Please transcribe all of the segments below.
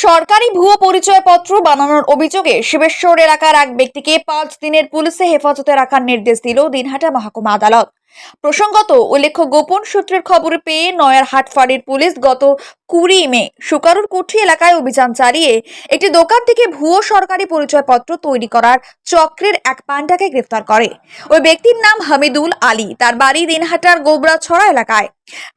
সরকারি ভুয়ো পরিচয়পত্র বানানোর অভিযোগে শিবেশ্বর এলাকার এক ব্যক্তিকে পাঁচ দিনের পুলিশে হেফাজতে রাখার নির্দেশ দিল দিনহাটা মহকুমা আদালত। প্রসঙ্গত, উল্লেখ্য, গোপন সূত্রের খবর পেয়ে নয়ার হাটফাড়ির পুলিশ গত কুড়ি মে সুকারুর কুঠি এলাকায় অভিযান চালিয়ে একটি দোকান থেকে ভুয়ো সরকারি পরিচয়পত্র তৈরি করার চক্রের এক পান্ডাকে গ্রেফতার করে। ওই ব্যক্তির নাম হামিদুল আলী। তার বাড়ি দিনহাটার গোবরাছড়া এলাকায়।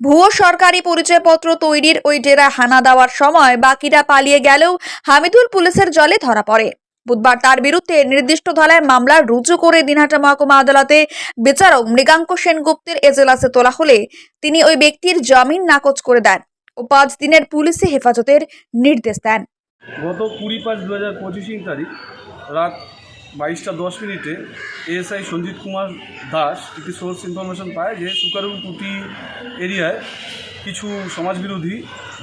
ভুয়ো সরকারি পরিচয়পত্র তৈরির ওই ডেরা হানা দেওয়ার সময় বাকিরা পালিয়ে গেলেও হামিদুল পুলিশের জলে ধরা পড়ে। বুধবার তার বিরুদ্ধে নির্দিষ্ট ধারায় মামলা রুজু করে দিনহাটা মহকুমা আদালতে বিচারক মৃগাঙ্ক সেনগুপ্তের এজলাসে তোলা হলে তিনি ওই ব্যক্তির জামিন নাকচ করে দেন ও পাঁচ দিনের পুলিশি হেফাজতের নির্দেশ দেন। গত কুড়ি পাঁচ দু হাজার পঁচিশে তারিখ রাত বাইশটা দশ মিনিটে এএসআই সঞ্জিত কুমার দাস একটি সোর্স ইনফরমেশন পায় যে সুকারুকুটি এরিয়ায় কিছু সমাজবিরোধী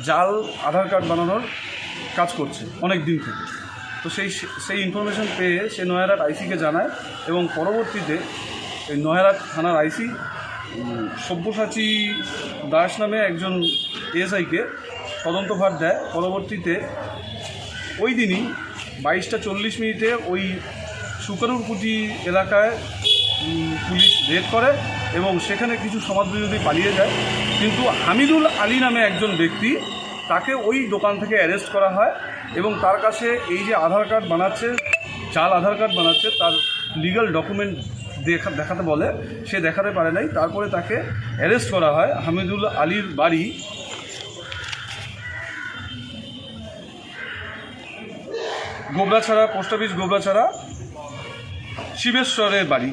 জাল আধার কার্ড বানানোর কাজ করছে অনেক দিন থেকে। তো সেই সেই ইনফরমেশন পেয়ে সে নয়ারাট আইসিকে জানায় এবং পরবর্তীতে এই নয়ারাট থানার আইসি সব্যসাচী দাস নামে একজন এএসআইকে তদন্তভার দেয়। পরবর্তীতে ওই দিনই বাইশটা চল্লিশ মিনিটে ওই সুকারুরকুটি এলাকায় পুলিশ রেড করে এবং সেখানে কিছু সমাজবিরোধী পালিয়ে যায়। কিন্তু হামিদুল আলী নামে একজন ব্যক্তি, তাকে ওই দোকান থেকে অ্যারেস্ট করা হয়। এবং তার কাছে এই যে আধার কার্ড বানাচ্ছে জাল আধার কার্ড বানাচ্ছে, তার লিগ্যাল ডকুমেন্ট দেখা, দেখাতে বলে, সে দেখাতে পারে নাই। তারপরে তাকে অ্যারেস্ট করা হয় হামিদুল আলীর বাড়ি। গোবরাছড়া পোস্ট অফিস গোবরাছড়া, শিবেশ্বরের বাড়ি।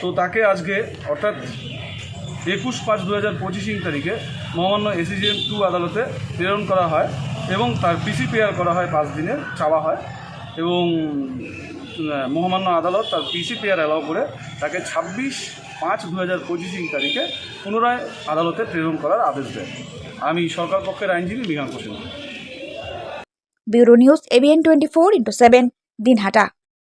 তো তাকে আজকে, অর্থাৎ একুশ পাঁচ দু হাজার পঁচিশ তারিখে মহামান্য এসিজিএম টু আদালতে প্রেরণ করা হয়। এবং তার পিসিপিআর করা হয় পাঁচ দিনের, চাওয়া হয়। এবং মহামান্য আদালত তার পিসিপিআর অ্যালাউ করে তাকে ছাব্বিশ পাঁচ দু হাজার পঁচিশ তারিখে পুনরায় আদালতে প্রেরণ করার আদেশ দেয়। আমি সরকার পক্ষের আইনজীবী Mihan Koshin bureau news ABN twenty four into seven Dinhata.